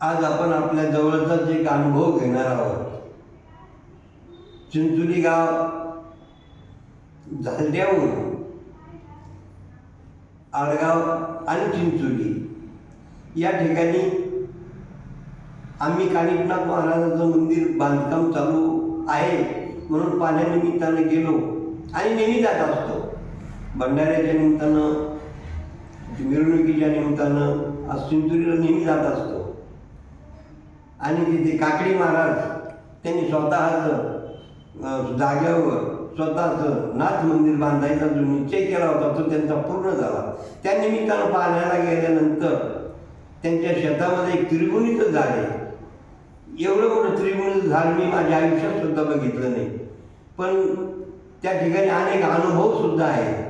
आज आपण आपल्या जवळचाच एक अनुभव घेणार आहोत चिंचोली गाव झालड्याहून आडगाव आणि चिंचोली. या ठिकाणी आम्ही कानिकनाथ महाराजाचं मंदिर बांधकाम चालू आहे म्हणून पाण्यानिमित्तानं गेलो आणि नेहमी जात असतो. भंडाऱ्याच्या निमित्तानं मिरवणुकीच्या निमित्तानं आज चिंचोलीला नेहमी जात असतो. आणि तिथे काकडी महाराज त्यांनी स्वतःचं जाग्यावर स्वतःचं नाथ मंदिर बांधायचा जो निश्चय केला होता तो त्यांचा पूर्ण झाला. त्या निमित्तानं पाहण्याला गेल्यानंतर त्यांच्या शेतामध्ये एक त्रिगुणीचं झाड आहे. एवढं मोठं त्रिगुणीचं झाड मी माझ्या आयुष्यात सुद्धा बघितलं नाही. पण त्या ठिकाणी अनेक अनुभव सुद्धा आहेत.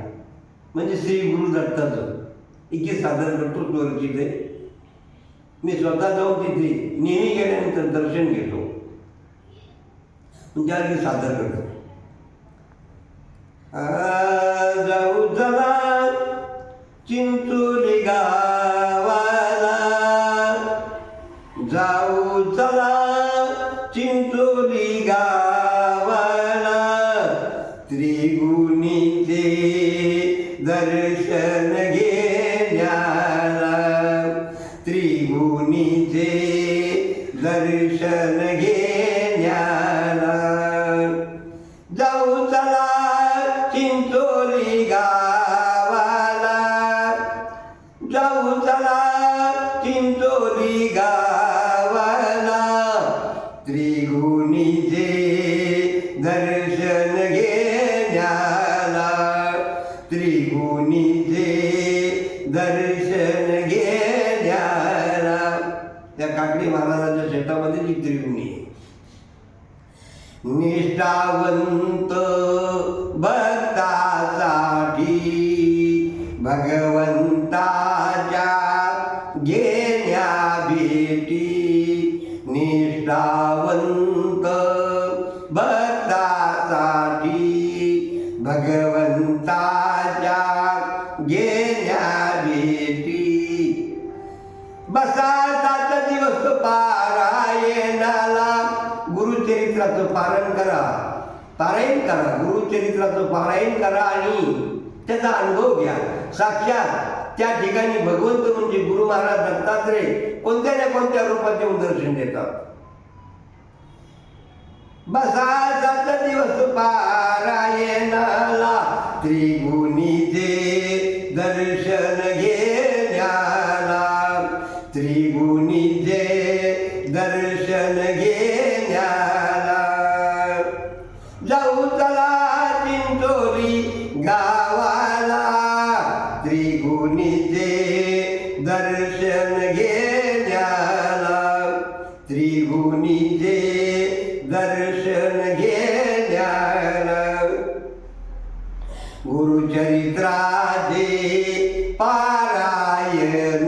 म्हणजे श्री गुरु दत्ताचं. इतके सादर करतो चोरची ते मी स्वतः जाऊन तिथे नेहमी गेल्यानंतर दर्शन घेतो. तुमच्या दिवशी सादर करतो. जाऊ चला चिंचोली गावाला. जाऊ चला चिंचोली गावाला. त्रिगुणीचे त्रिगुणीचे दर्शन घेण्याला त्रिगुणीचे दर्शन घेण्याला त्या काकडी महाराजांच्या शेतामध्ये जी त्रिगुणी निष्ठावंत भक्तासाठी भगवंताच्या घेण्या भेटी निष्ठावंत भक्तासाठी भगवंताच्या घेण्या भेटी बसा सात दिवस पारायणाला गुरुचरित्राचं पारण करा. पारायण करा गुरुचरित्राचं पारायण करा आणि त्याचा अनुभव घ्या. साक्षात त्या ठिकाणी भगवंत म्हणजे गुरु महाराज कोणत्या ना कोणत्या रूपाचे उदर्शन दर्शन देतात? बसा सात दिवस पारायणाला त्रिगुणीचे दर्शन घेण्याला. त्रिगुणीचे दर्शन घेण्याला. जाऊ चला चिंचोली गावाला. त्रिगुणीचे दर्शन घे त्रिगुणीचे दर्शन घेण्याला. गुरुचरित्राचे पारायण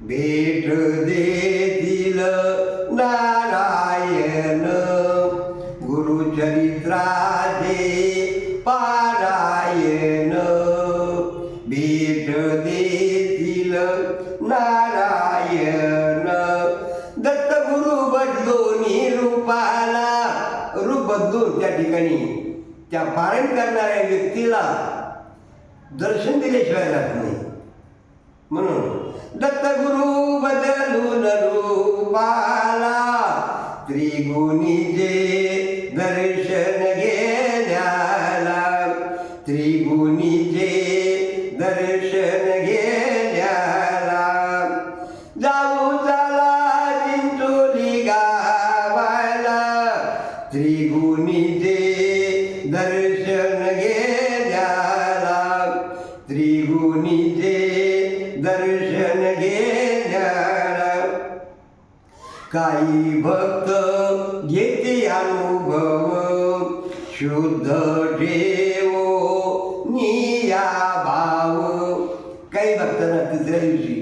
भेट देतील नारायण. गुरुचरित्राचे पारायण ठिकाणी त्या पारायण करणाऱ्या व्यक्तीला दर्शन दिल्याशिवाय राहत नाही. म्हणून दत्तगुरु बदलून रूपाला त्रिगुणीचे दर्शन घे त्रिगुणीचे दर्शन घेण्याला त्रिगुणीचे दर्शन घेण्याला काही भक्त घेते अनुभव। शुद्ध ठेवो निया भाव। काही भक्तांना तिसऱ्या दिवशी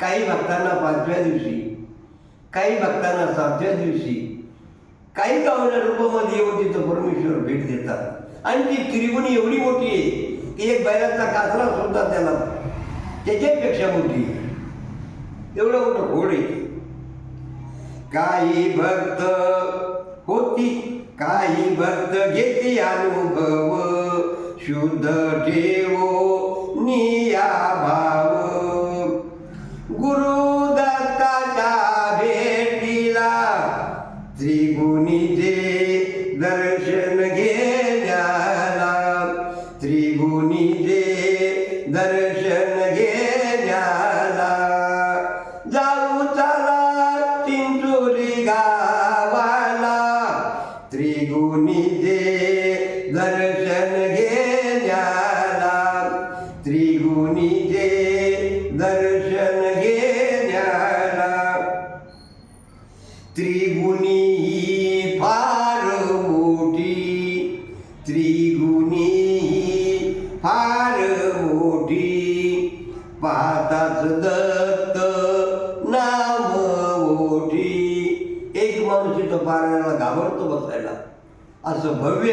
काही भक्तांना पाचव्या दिवशी काही भक्तांना सातव्या दिवशी काही कावण्या रूपामध्ये येऊन तिथं परमेश्वर भेट देतात. आणि ती त्रिगुणी एवढी मोठी आहे की एक बैलाचा कासरा सुद्धा त्याला त्याच्यापेक्षा मोठी एवढं मोठं घोड आहे. काही भक्त होती काही भक्त घेते अनुभव. शुद्ध ठेवो निया भाव. दर्शन घेण्याला त्रिगुणी फार मोठी त्रिगुणी फार मोठी. पाहताच दत्त नाम ओठी एक माणूस इथं पारायणाला घाबरतो बसायला. असं भव्य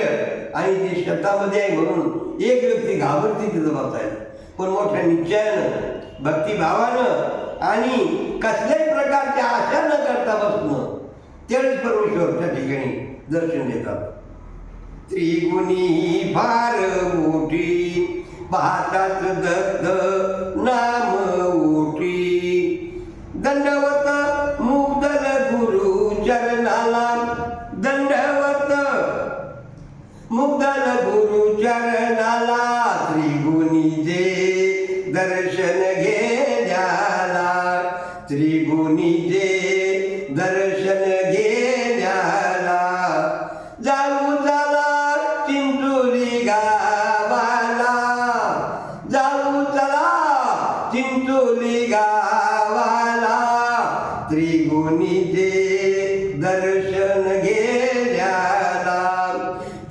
आणि ते शतामध्ये आहे म्हणून एक व्यक्ती घाबरते तिथं बसायला पण मोठ्या निश्चयानं भक्तिभावानं आणि कसल्याही प्रकारच्या आशा न करता बसणं तेवढेच परमेश्वर त्या ठिकाणी दर्शन देतात. त्रिगुणी फार मोठी पाहताच दत्त नाम ओठी दंडवत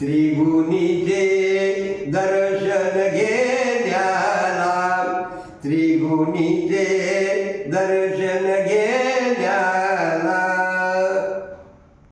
त्रिगुणीचे दर्शन घेण्याला त्रिगुणी